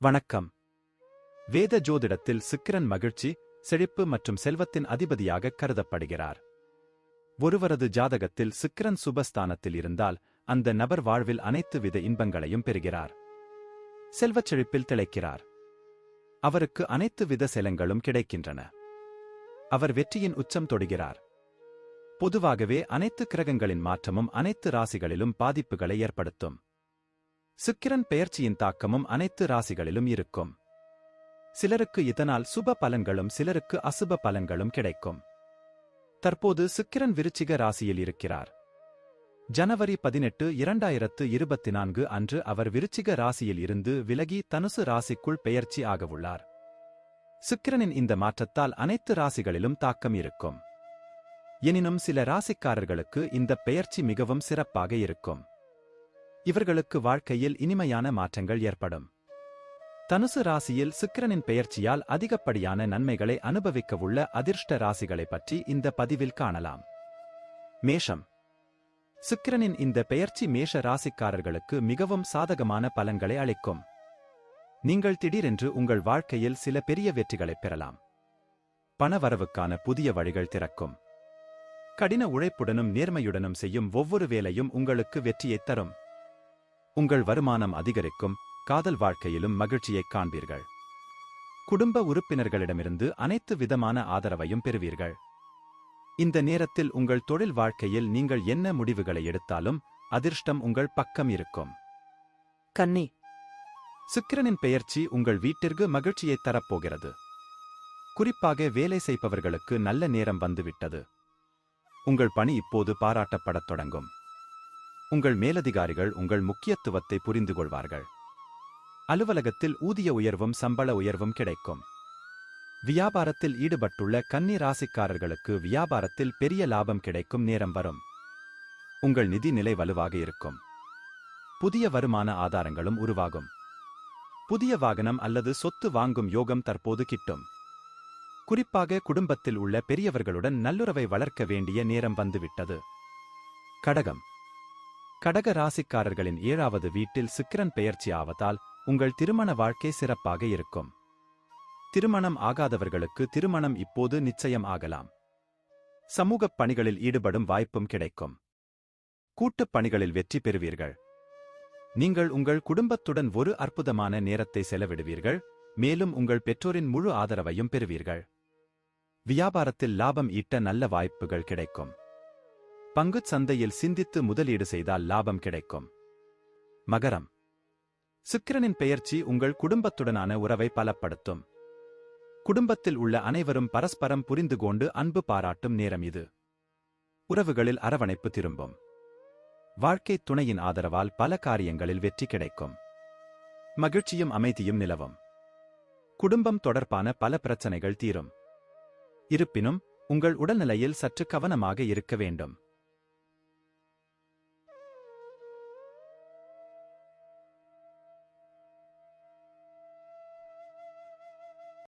வணக்கம். வேத ஜோதிடத்தில் சுக்கிரன் மகிழ்ச்சி செழிப்பு மற்றும் செல்வத்தின் அதிபதியாக கருதப்படுகிறார். ஒருவரது ஜாதகத்தில் சுக்கிரன் சுபஸ்தானத்தில் இருந்தால் அந்த நபர் வாழ்வில் அனைத்து வித இன்பங்களையும் பெறுகிறார். செல்வச் செழிப்பில் திளைக்கிறார். அவருக்கு அனைத்து வித செலங்களும் கிடைக்கின்றன. அவர் வெற்றியின் உச்சம் தொடுகிறார். பொதுவாகவே அனைத்து கிரகங்களின் மாற்றமும் அனைத்து ராசிகளிலும் பாதிப்புகளை ஏற்படுத்தும். சுக்கிரன் பெயர்ச்சியின் தாக்கமும் அனைத்து ராசிகளிலும் இருக்கும். சிலருக்கு இதனால் சுப பலன்களும் சிலருக்கு அசுப பலன்களும் கிடைக்கும். தற்போது சுக்கிரன் விருச்சிக ராசியில் இருக்கிறார். ஜனவரி பதினெட்டு இரண்டாயிரத்து இருபத்தி நான்கு அன்று அவர் விருச்சிக ராசியில் இருந்து விலகி தனுசு ராசிக்குள் பெயர்ச்சி ஆகவுள்ளார். சுக்கிரனின் இந்த மாற்றத்தால் அனைத்து ராசிகளிலும் தாக்கம் இருக்கும். எனினும் சில ராசிக்காரர்களுக்கு இந்த பெயர்ச்சி மிகவும் சிறப்பாக இருக்கும். இவர்களுக்கு வாழ்க்கையில் இனிமையான மாற்றங்கள் ஏற்படும். தனுசு ராசியில் சுக்கிரனின் பெயர்ச்சியால் அதிகப்படியான நன்மைகளை அனுபவிக்கவுள்ள அதிர்ஷ்ட ராசிகளை பற்றி இந்த பதிவில் காணலாம். மேஷம். சுக்கிரனின் இந்த பெயர்ச்சி மேஷ ராசிக்காரர்களுக்கு மிகவும் சாதகமான பலன்களை அளிக்கும். நீங்கள் திடீரென்று உங்கள் வாழ்க்கையில் சில பெரிய வெற்றிகளைப் பெறலாம். பணவரவுக்கான புதிய வழிகள் திறக்கும். கடின உழைப்புடனும் நேர்மையுடனும் செய்யும் ஒவ்வொரு வேலையும் உங்களுக்கு வெற்றியைத் தரும். உங்கள் வருமானம் அதிகரிக்கும் காதல் வாழ்க்கையிலும் மகிழ்ச்சியைக் காண்பீர்கள். குடும்ப உறுப்பினர்களிடமிருந்து அனைத்து விதமான ஆதரவையும் பெறுவீர்கள். இந்த நேரத்தில் உங்கள் தொழில் வாழ்க்கையில் நீங்கள் என்ன முடிவுகளை எடுத்தாலும் அதிர்ஷ்டம் உங்கள் பக்கம் இருக்கும். கன்னி சுக்கிரனின் பெயர்ச்சி உங்கள் வீட்டிற்கு மகிழ்ச்சியைத் தரப்போகிறது. குறிப்பாக வேலை செய்பவர்களுக்கு நல்ல நேரம் வந்துவிட்டது. உங்கள் பணி இப்போது பாராட்டப்படத் தொடங்கும். உங்கள் மேலதிகாரிகள் உங்கள் முக்கியத்துவத்தை புரிந்து கொள்வார்கள் அலுவலகத்தில் ஊதிய உயர்வும் சம்பள உயர்வும் கிடைக்கும். வியாபாரத்தில் ஈடுபட்டுள்ள கன்னி ராசிக்காரர்களுக்கு வியாபாரத்தில் பெரிய லாபம் கிடைக்கும் நேரம் வரும். உங்கள் நிதி நிலை வலுவாக இருக்கும். புதிய வருமான ஆதாரங்களும் உருவாகும். புதிய வாகனம் அல்லது சொத்து வாங்கும் யோகம் தற்போது கிட்டும். குறிப்பாக குடும்பத்தில் உள்ள பெரியவர்களுடன் நல்லுறவை வளர்க்க வேண்டிய நேரம் வந்துவிட்டது. கடகம். கடக ராசிக்காரர்களின் ஏழாவது வீட்டில் சுக்கிரன் பெயர்ச்சி ஆவதால் உங்கள் திருமண வாழ்க்கை சிறப்பாக இருக்கும். திருமணம் ஆகாதவர்களுக்கு திருமணம் இப்போது நிச்சயம் ஆகலாம். சமூகப் பணிகளில் ஈடுபடும் வாய்ப்பும் கிடைக்கும். கூட்டுப் பணிகளில் வெற்றி பெறுவீர்கள். நீங்கள் உங்கள் குடும்பத்துடன் ஒரு அற்புதமான நேரத்தை செலவிடுவீர்கள் மேலும் உங்கள் பெற்றோரின் முழு ஆதரவையும் பெறுவீர்கள். வியாபாரத்தில் லாபம் ஈட்ட நல்ல வாய்ப்புகள் கிடைக்கும். பங்குச் சந்தையில் சிந்தித்து முதலீடு செய்தால் லாபம் கிடைக்கும். மகரம். சுக்கிரனின் பெயர்ச்சி உங்கள் குடும்பத்துடனான உறவை பலப்படுத்தும். குடும்பத்தில் உள்ள அனைவரும் பரஸ்பரம் புரிந்து கொண்டு அன்பு பாராட்டும் நேரம் இது. உறவுகளில் அரவணைப்பு திரும்பும். வாழ்க்கை துணையின் ஆதரவால் பல காரியங்களில் வெற்றி கிடைக்கும். மகிழ்ச்சியும் அமைதியும் நிலவும். குடும்பம் தொடர்பான பல பிரச்சனைகள் தீரும். இருப்பினும் உங்கள் உடல்நிலையில் சற்று கவனமாக இருக்க வேண்டும்.